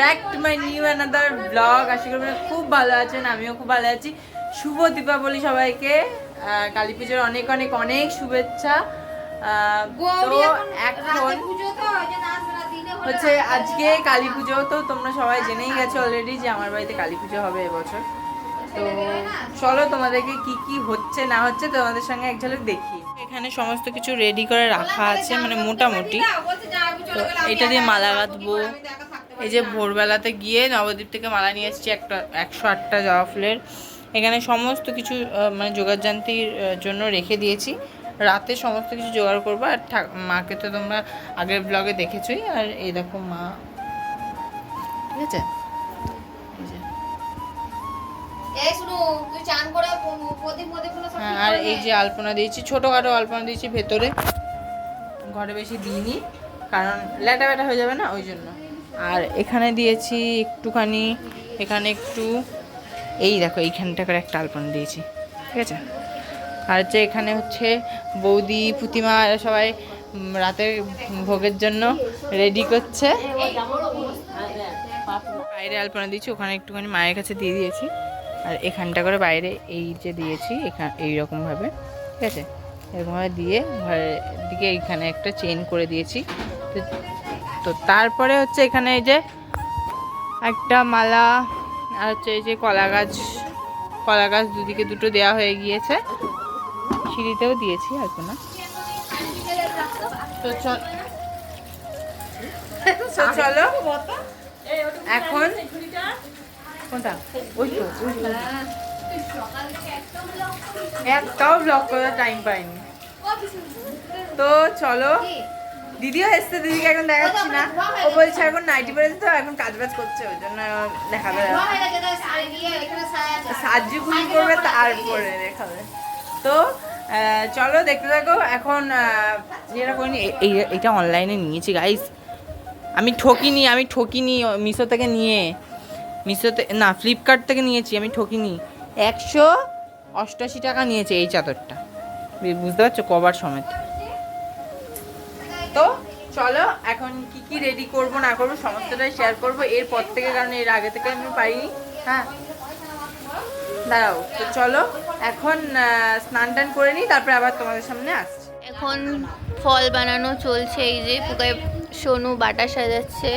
Back to my new another blog আশা করি খুব ভালো আছেন আমিও খুব ভালো আছি। শুভ দীপাবলি সবাইকে। কালী পুজোর অনেক অনেক অনেক শুভেচ্ছা। তো এখন হচ্ছে আজকে কালী পুজো তো তোমরা সবাই জেনেই গেছো অলরেডি যে আমার বাড়িতে কালী পুজো হবে এবছর। তো চলো তোমাদেরকে কি কি হচ্ছে না হচ্ছে তোমাদের সঙ্গে এক ঝলক দেখি। এখানে সমস্ত কিছু রেডি করে রাখা আছে মানে মোটামুটি। তো এটা দিয়ে মালা গাঁথবো। এই যে ভোরবেলাতে গিয়ে নবদ্বীপ থেকে মালা নিয়ে এসেছি একটা একশো আটটা জবা ফুলের। এখানে সমস্ত কিছু মানে যোগাযান্তির জন্য রেখে দিয়েছি। রাতে সমস্ত কিছু জোগাড় করব। আর মাকে তো তোমরা আগের ব্লগে দেখেছোই। আর এই দেখো মা। ঠিক আছে? আর করে এই। যে আলপনা দিয়েছি ছোটোখাটো আলপনা দিয়েছি ভেতরে। ঘরে বেশি দিইনি কারণ ল্যাটা ব্যাটা হয়ে যাবে না ওই জন্য। আর এখানে দিয়েছি একটুখানি এখানে একটু এই দেখো এইখানটা করে একটা আলপনা দিয়েছি ঠিক আছে? আর হচ্ছে এখানে হচ্ছে বৌদি পুতিমা সবাই রাতের ভোগের জন্য রেডি করছে। বাইরে আলপনা দিয়েছি ওখানে একটুখানি মায়ের কাছে দিয়ে দিয়েছি। আর এখানটা করে বাইরে এই যে দিয়েছি এখানে এইরকমভাবে ঠিক আছে? এরকমভাবে দিয়ে ঘরের দিকে এইখানে একটা চেন করে দিয়েছি। তো- তারপরে হচ্ছে এখানে এই যে একটা মালা আর হচ্ছে এই যে কলা গাছ কলা গাছ দুদিকে দুটো দেওয়া হয়ে গিয়েছে। সিঁড়িতেও দিয়েছি আর চল, তো চলো, এখন কোনটা? ওই তো, ওই। একটাও ব্লগ করার টাইম পাইনি। তো চলো, দিদিও এসছে, দিদিকে এখন দেখাচ্ছি না। ও বলছে এখন নাইটি পরে তো এখন কাজ বাজ করছে, ওই জন্য দেখাবে। সাজু গুলি করবে তারপরে দেখাবে। তো চলো দেখতে থাকো, এখন যেটা করিনি, এ- এই, এটা অনলাইনে নিয়েছি গাইস আমি ঠকিনি আমি ঠকিনি, মিশো থেকে নিয়ে। মিশোতে না ফ্লিপকার্ট থেকে নিয়েছি, আমি ঠকিনি। একশো অষ্টাশি টাকা নিয়েছে এই চাদরটা। বুঝতে পারছ? কভার সমেত। তো চলো, এখন কি কি রেডি করব, না করব, সমস্তটাই শেয়ার করব। এরপর থেকে, কারণ এর আগে থেকে আমি পাইনি হ্যাঁ। দাঁড়াও, তো চলো, এখন স্নান টান করে নিই, তারপরে আবার তোমাদের সামনে আসছি। এখন ফল বানানো চলছে, এই যে পুকায় সোনু বাটা সাজাচ্ছে,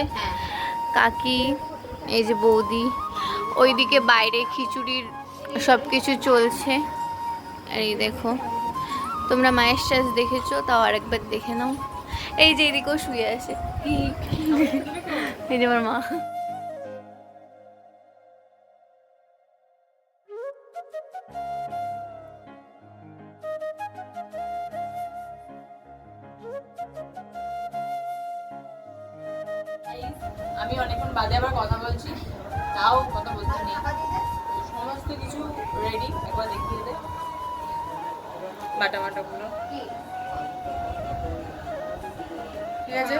কাকি এই যে বৌদি, ওইদিকে বাইরে খিচুড়ির সব কিছু চলছে। আর এই দেখো, তোমরা মায়ের সাজ দেখেছ, তাও আরেকবার দেখে নাও। এই যে এদিকেও শুয়ে আছে। এই যে আমার মা। তাও কথা বলতে নেই। সমস্ত কিছু রেডি একবার দেখিয়ে দে। বাটা বাটাগুলো ঠিক আছে?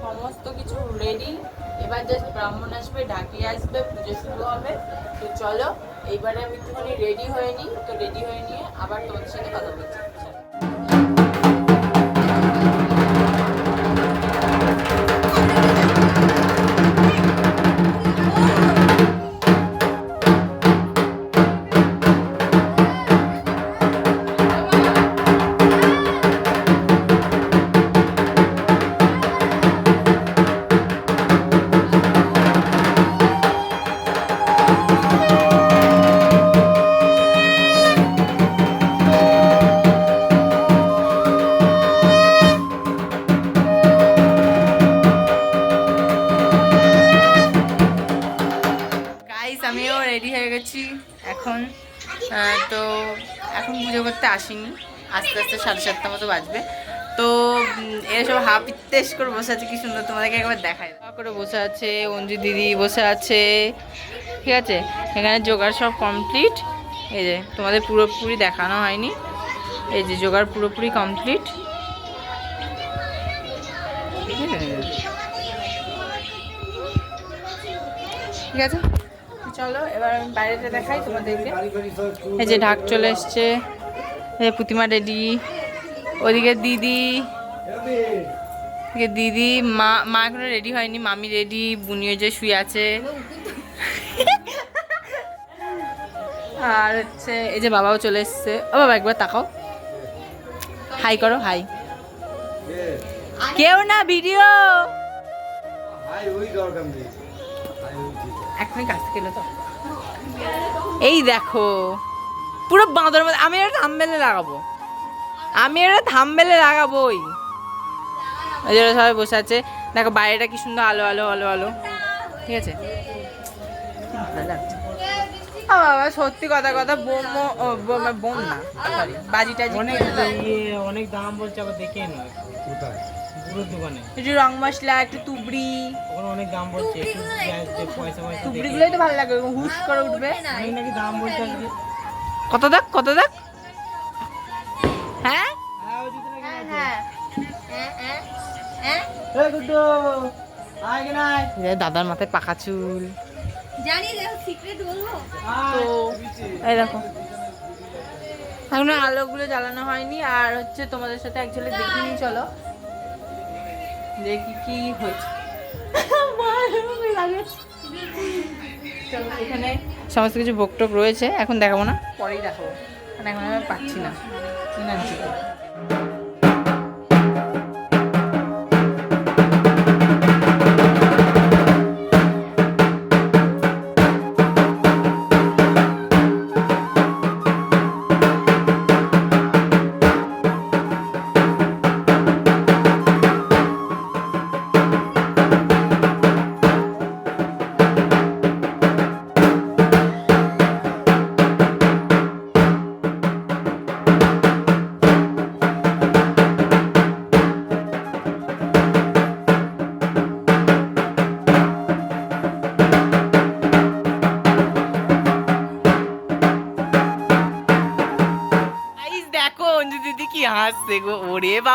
সমস্ত কিছু রেডি এবার জাস্ট ব্রাহ্মণ আসবে ঢাকিয়ে আসবে, পুজো শুরু হবে। তো চলো, এইবারে আমি একটুখানি রেডি হয়ে নিই, তো রেডি হয়ে নিয়ে আবার তোমাদের সাথে কথা বলছি। তো এখন পুজো করতে আসিনি। আস্তে আস্তে সাড়ে সাতটা মতো বাজবে। তো এরা সব হাফ ইত্তেস করে বসে আছে কি সুন্দর তোমাদেরকে একবার দেখায় করে বসে আছে অঞ্জু দিদি বসে আছে ঠিক আছে? এখানে জোগাড় সব কমপ্লিট এই যে তোমাদের পুরোপুরি দেখানো হয়নি। এই যে জোগাড় পুরোপুরি কমপ্লিট ঠিক আছে? চলো এবার আমি বাইরেটা দেখাই তোমাদেরকে। এই যে ঢাক চলে এসছে। এই যে প্রতিমা রেডি। ওদিকে দিদি। দিদি মা মা এখনও রেডি হয়নি মামি রেডি বুনিয়ে যে শুয়ে আছে। আর হচ্ছে এই যে বাবাও চলে এসছে। ও বাবা একবার তাকাও। হাই করো হাই। কেউ না ভিডিও। ভাই ওই দরকার নেই। এখনই কাছ থেকে তো। এই দেখো পুরো বাঁদর মধ্যে আমি এটা থামবেলে লাগাবো। আমি এটা থামবেলে লাগাবোই। ওই জন্য সবাই বসে আছে। দেখো বাইরেটা কি সুন্দর আলো আলো আলো আলো। ঠিক আছে? বাবা সত্যি কথা কথা বোম বোম বোম না সরি বাজি টাজি অনেক ইয়ে অনেক দাম বলছে আবার দেখে নয় কোথায়? পুরো দোকানে। একটু রং মশলা একটু তুবড়ি ওখানে অনেক দাম বলছে একটু পয়সা পয়সা দেখে। তো ভালো লাগে হুস করে উঠবে। অনেক নাকি দাম বলছে কত দাক কত দাক হ্যাঁ? হ্যাঁ। হ্যাঁ হ্যাঁ দাদার মাথায় পাকা চুল। জানি দেখো সিক্রেট বলব। আয়। তো এই দেখো। এখনও আলোগুলো জ্বালানো হয়নি আর হচ্ছে তোমাদের সাথে অ্যাকচুয়ালি দেখিনি চলো। দেখি কি হয়েছে চলো, এখানে সমস্ত কিছু ভোগ টোক রয়েছে। এখন দেখাবো না, পরেই দেখাবো। কারণ এখন আমি পাচ্ছি না। কিনে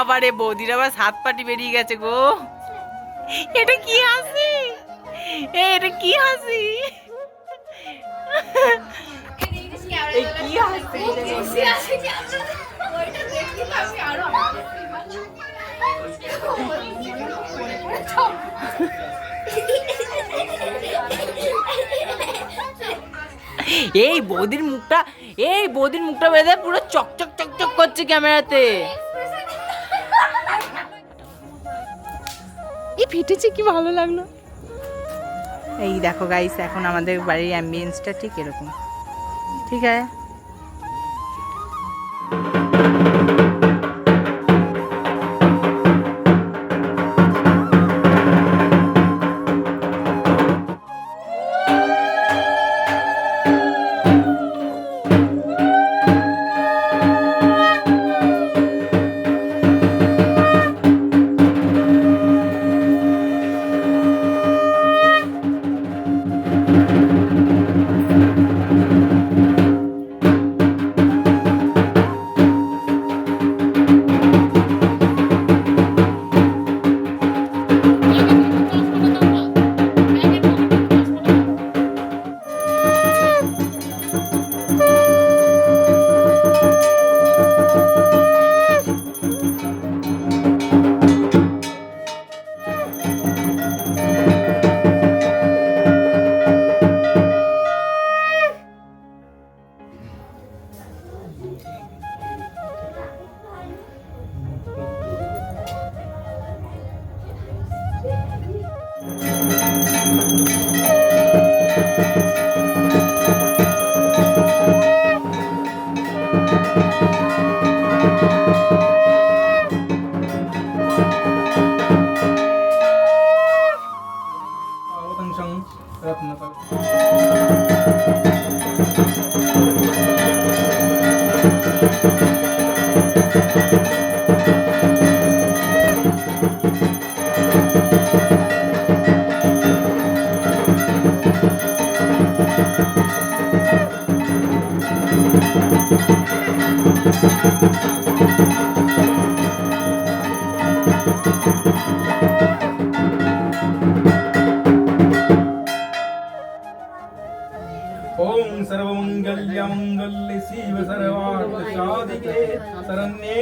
বাবা রে বৌদির আবার সাত পাটি বেরিয়ে গেছে গো। এটা কি হাসি? এটা কি হাসি? এই কি হাসি? এই বৌদির মুখটা এই বৌদির মুখটা বেঁধে পুরো চকচক চকচক করছে ক্যামেরাতে। ফিটেছে কি ভালো লাগল। এই দেখো গাইস এখন আমাদের বাড়ির অ্যাম্বিয়েন্সটা ঠিক এরকম। ঠিক আছে?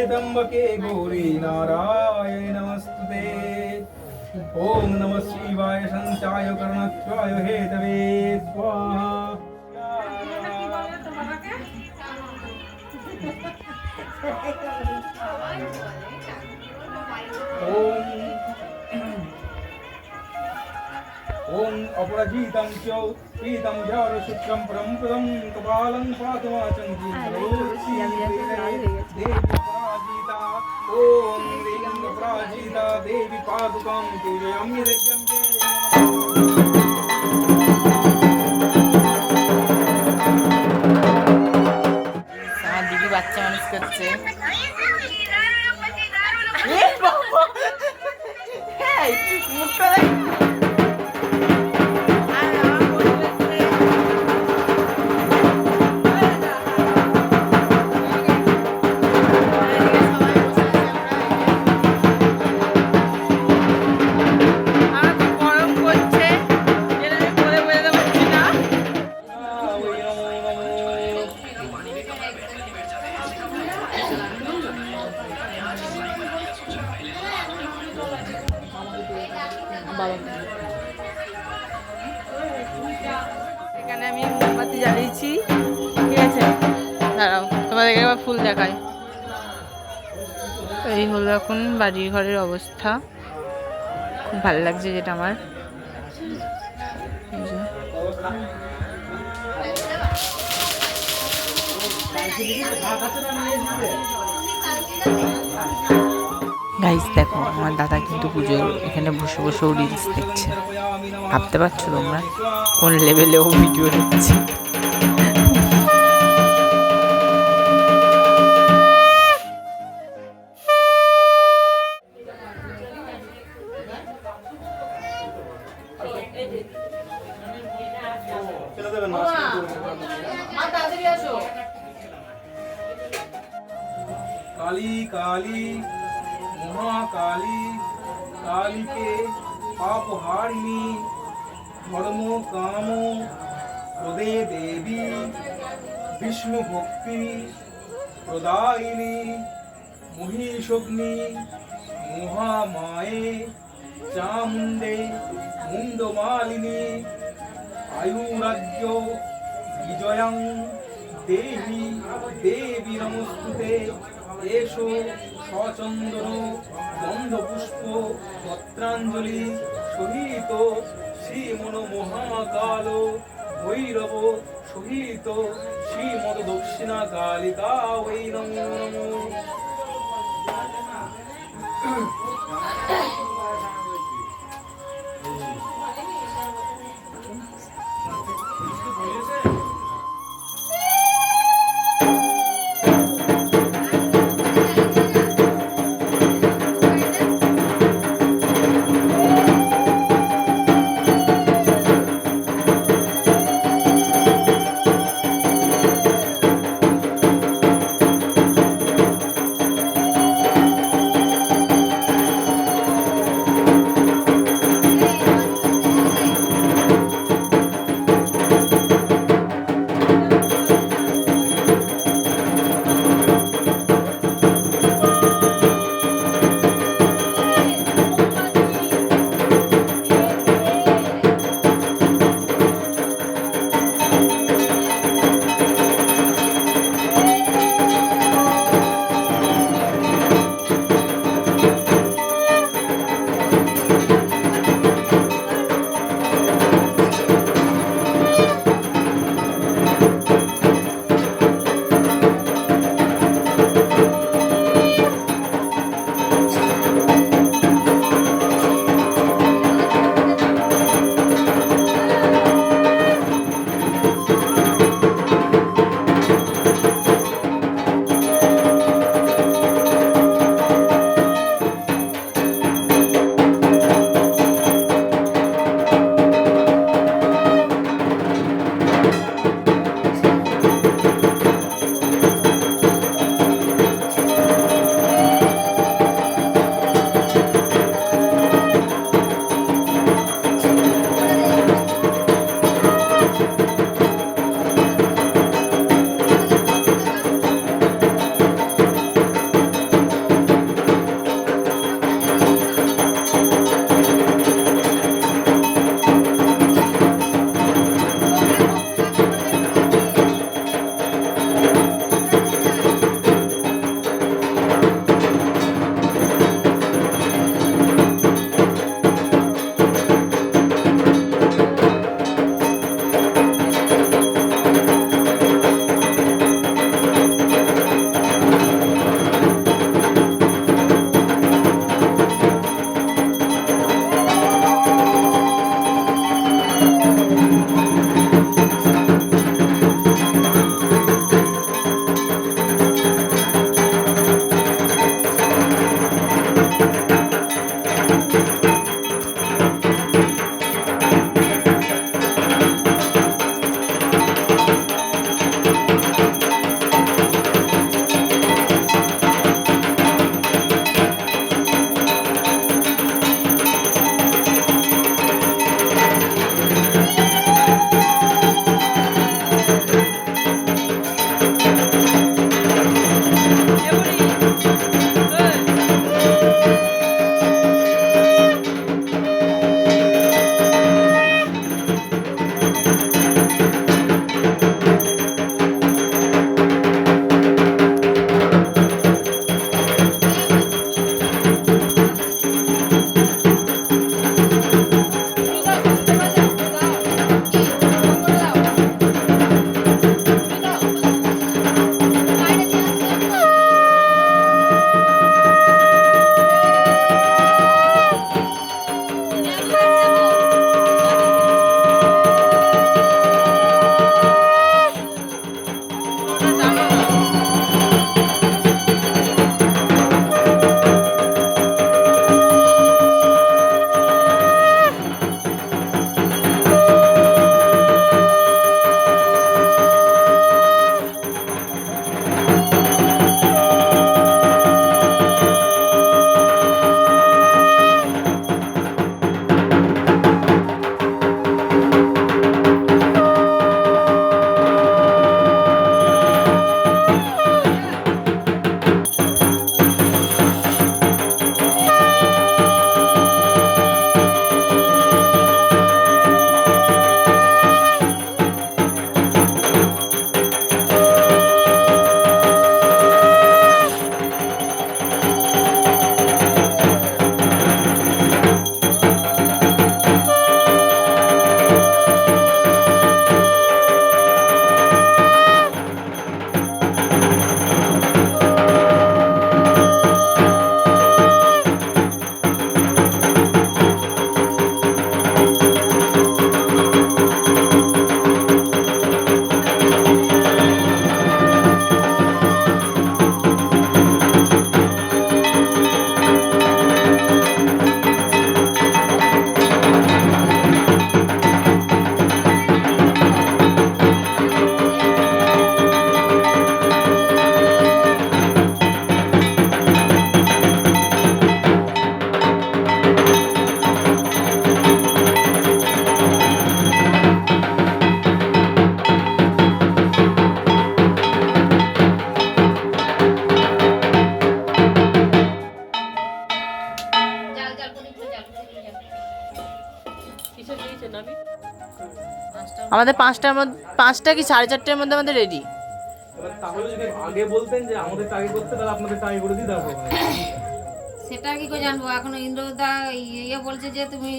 त्र्यंबके गौरी नारायण नमस्तुते। ॐ नमः शिवाय सञ्चाय कर्णत्वाय हेतवे। स्वाहा। ॐ। अपराजितं च पीतं झारशुक्रं परं कपालं पातु वाचं देवी ॐ देवी पराजिता देवी पादुकां पूजयामि यज्ञं আমার দিদি বাচ্চা মানুষ করছে এ বাবা! এই, মুখটা বাড়ির ঘরের অবস্থা। খুব ভালো লাগছে যেটা আমার। গাইস দেখো, আমার দাদা কিন্তু পুজো এখানে বসে বসেও রিলস দেখছে। ভাবতে পারছ তোমরা? কোন লেভেলেও ভিডিও দেখছে? দায়িনী মহিষগ্নি, মহামায়ে, চামুণ্ডে, মুণ্ডমালিনী, আয়ুরাজ্য, বিজয়াং, দেবী দেবী নমস্তুতে, এসো সচন্দ্র গন্ধপুষ্প, পত্রাঞ্জলি সহিত শ্রীমন মহাকাল, ভৈরব সহিত শ্রীমদ দক্ষিণা কালিকা বৈ নমো নমো এই, আমাদের পাঁচটার মধ্যে পাঁচটা কি সাড়ে চারটের মধ্যে আমাদের রেডি তাহলে যদি আগে বলতেন যে আমাদের আগে করতে তাহলে আপনাদের আগে করে দিতে হবে। সেটা কি করে জানব? এখন ইন্দ্রদা ইয়ে বলছে যে তুমি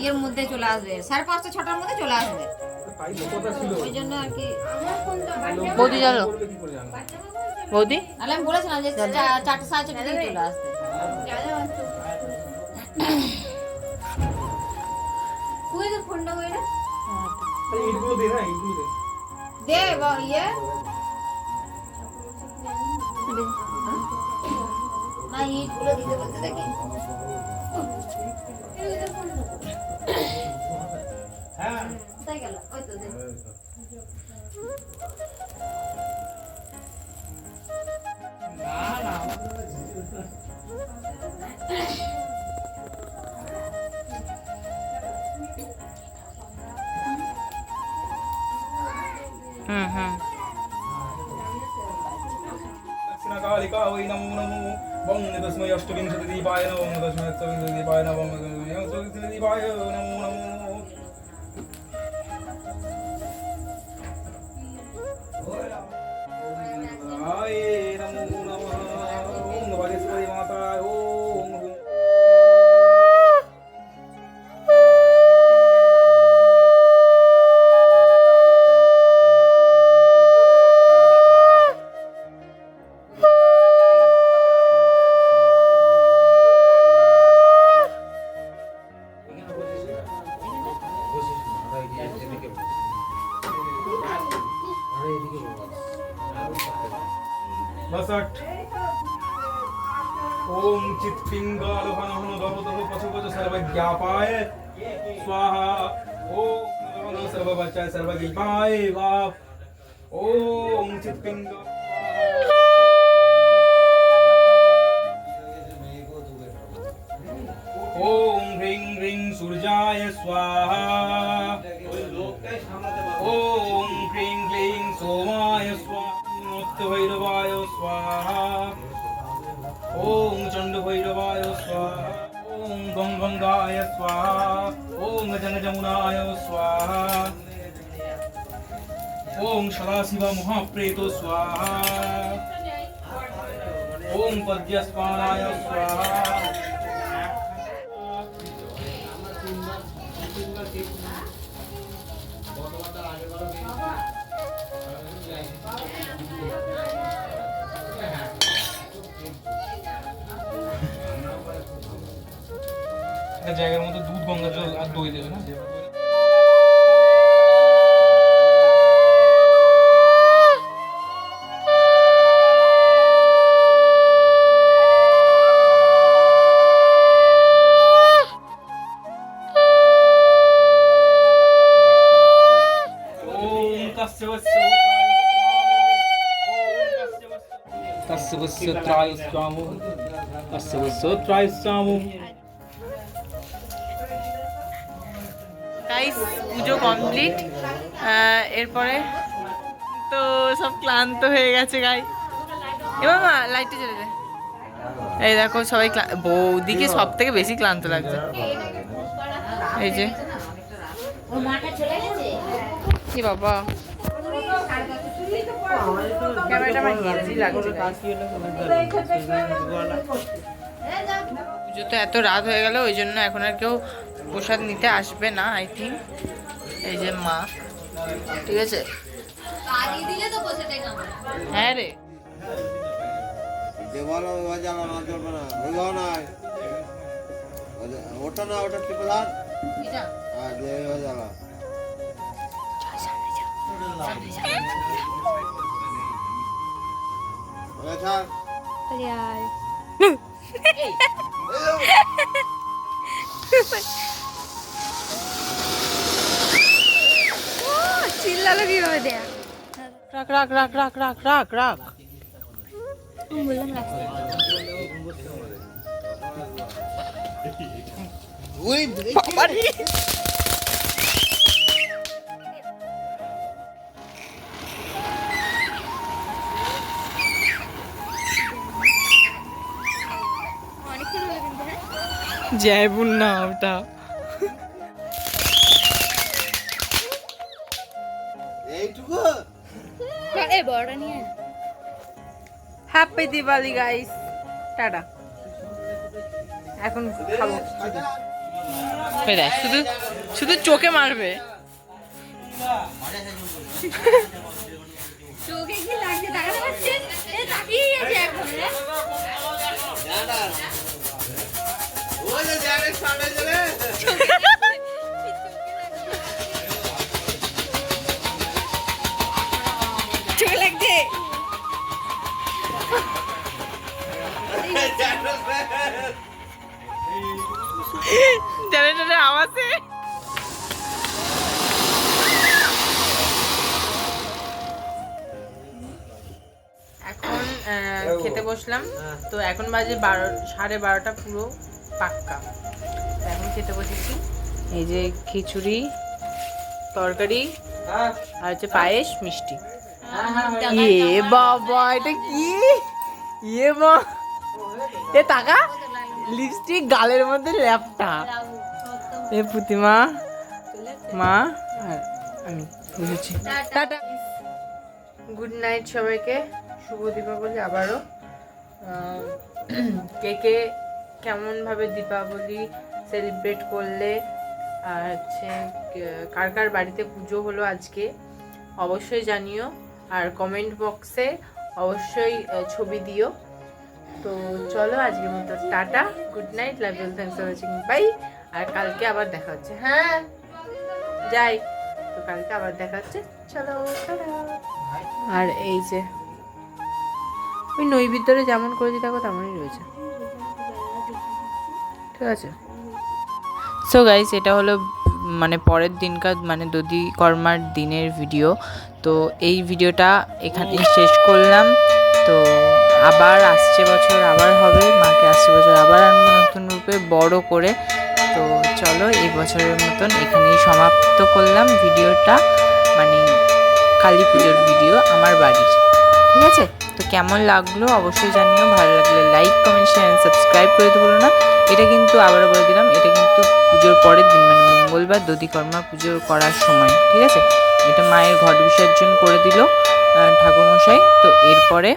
ইয়ের মধ্যে চলে আসবে। সাড়ে পাঁচটা ছটার মধ্যে চলে আসবে। ওই জন্য আর কি। বৌদি জানো? বৌদি? তাহলে আমি বলেছিলাম যে চারটে সাড়ে চারটে চলে আসবে। দে না বা ইয়ে না। ইটগুলো দিতে বলতে দেখি গেল ওই তো দে হুম হুম दक्षिणकालिका वै नमो नमो वं तस्मै अष्टविंशतिदीपाय नमो तस्मै अष्टविंशतिदीपाय नमो अष्टविंशतिदीपाय नमो नमो ॐ चित्पिङ्गालभनः भवतः सर्व सर्वज्ञापाय। स्वाहा। ॐ नमो सर्ववचाय सर्वज्ञापाय वा। ॐ चित्पिङ्गा ॐ ह्रीं ह्रीं सूर्याय स्वाहा। ॐ ह्रीं क्लीं सोमाय स्वाहा। भैरव। ॐ चण्डभैरवाय स्वाहा, ओम गंगाय स्वाहा ॐ गजङ्गजमुनाय स्वाहा। ओम सदाशिव महाप्रेत स्वाहा। ॐ पद्यस्वानाय स्वाहा। Thank you. একটা জায়গার মধ্যে দুধ গঙ্গা জল আর দই দেবে না ओम तस्य वस्य तस्य वस्य त्रायस्वामो तस्य वस्य त्रायस्वामो Complete এরপরে তো সব ক্লান্ত হয়ে গেছে গাই এবার মা লাইটটা জ্বলে যায় এই দেখো সবাই বৌদিকে সব থেকে বেশি ক্লান্ত লাগছে। এই যে। চলে কি বাবা? পুজো তো এত রাত হয়ে গেল ওই জন্য এখন আর কেউ প্রসাদ নিতে আসবে না আই থিঙ্ক এই যে মা ঠিক আছে? কালি দিলে তো বসে দেখ আমরা হ্যাঁ রে ওটা না ওটা ট্রিপল আর হ্যাঁ দেবে বাজানো চিল্লালো কীভাবে দেয়া? রাখ রাখ রাখ রাখ রাখ রাখ রাখ। বললাম হ্যাঁ? জয়বুন না ওটা। হ্যাপি দিওয়ালি গাইস টাটা এখন খাব। দেখ শুধু শুধু চোখে মারবে। চোখে কি লাগছে? দেখাতে পাচ্ছেন এ তাকিয়ে আছে এখন রে। ওই যে জানে সামনে চলে জেনারেটরের আওয়াজে এখন খেতে বসলাম। তো এখন বাজে বারো সাড়ে বারোটা পুরো পাক্কা। এখন খেতে বসেছি। এই যে খিচুড়ি তরকারি আর হচ্ছে পায়েস মিষ্টি। ইয়ে বাবা এটা কি? ইয়ে মা। এ টাকা লিপস্টিক গালের মধ্যে ল্যাপটা। এ পুতিমা মা আমি। বুঝেছি। টাটা। গুড নাইট সবাইকে। শুভ দীপাবলি আবারও। কে কে কেমনভাবে দীপাবলি সেলিব্রেট করলে, আর হচ্ছে কার কার বাড়িতে পুজো হলো আজকে, অবশ্যই জানিও। আর কমেন্ট বক্সে অবশ্যই ছবি দিও। তো চলো, আজকের মতো tata. Good night love you thanks for watching bye আর কালকে আবার দেখা হচ্ছে হ্যাঁ? যাই, তো কালকে আবার দেখা হচ্ছে। চলো আর এই যে, ওই ভিতরে যেমন করেছি, দেখো তেমনই রয়েছে। ঠিক আছে? সো গাইস এটা হলো মানে পরের দিনকার মানে দধি কর্মার দিনের ভিডিও তো এই ভিডিওটা এখানে শেষ করলাম। তো আবার আসছে বছর, আবার হবে, মাকে আসছে বছর, আবার আনব নতুন রূপে, বড় করে। তো চলো, এই বছরের মতন এখানেই সমাপ্ত করলাম ভিডিওটা মানে কালী পুজোর ভিডিও আমার বাড়ির। ঠিক আছে? তো কেমন লাগল অবশ্যই জানিও, ভালো লাগলে লাইক কমেন্ট শেয়ার সাবস্ক্রাইব করে দিতে বলো না। এটা কিন্তু আবারও বলে দিলাম, এটা কিন্তু পুজোর পরের দিন মানে মঙ্গলবার দধিকর্মা পুজো করার সময়, ঠিক আছে? এটা মায়ের ঘট বিসর্জন করে দিল ঠাকুরমশাই। তো এরপরে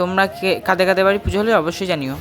তোমরা কাদের কাদের বাড়ি পুজো হলে অবশ্যই জানিও।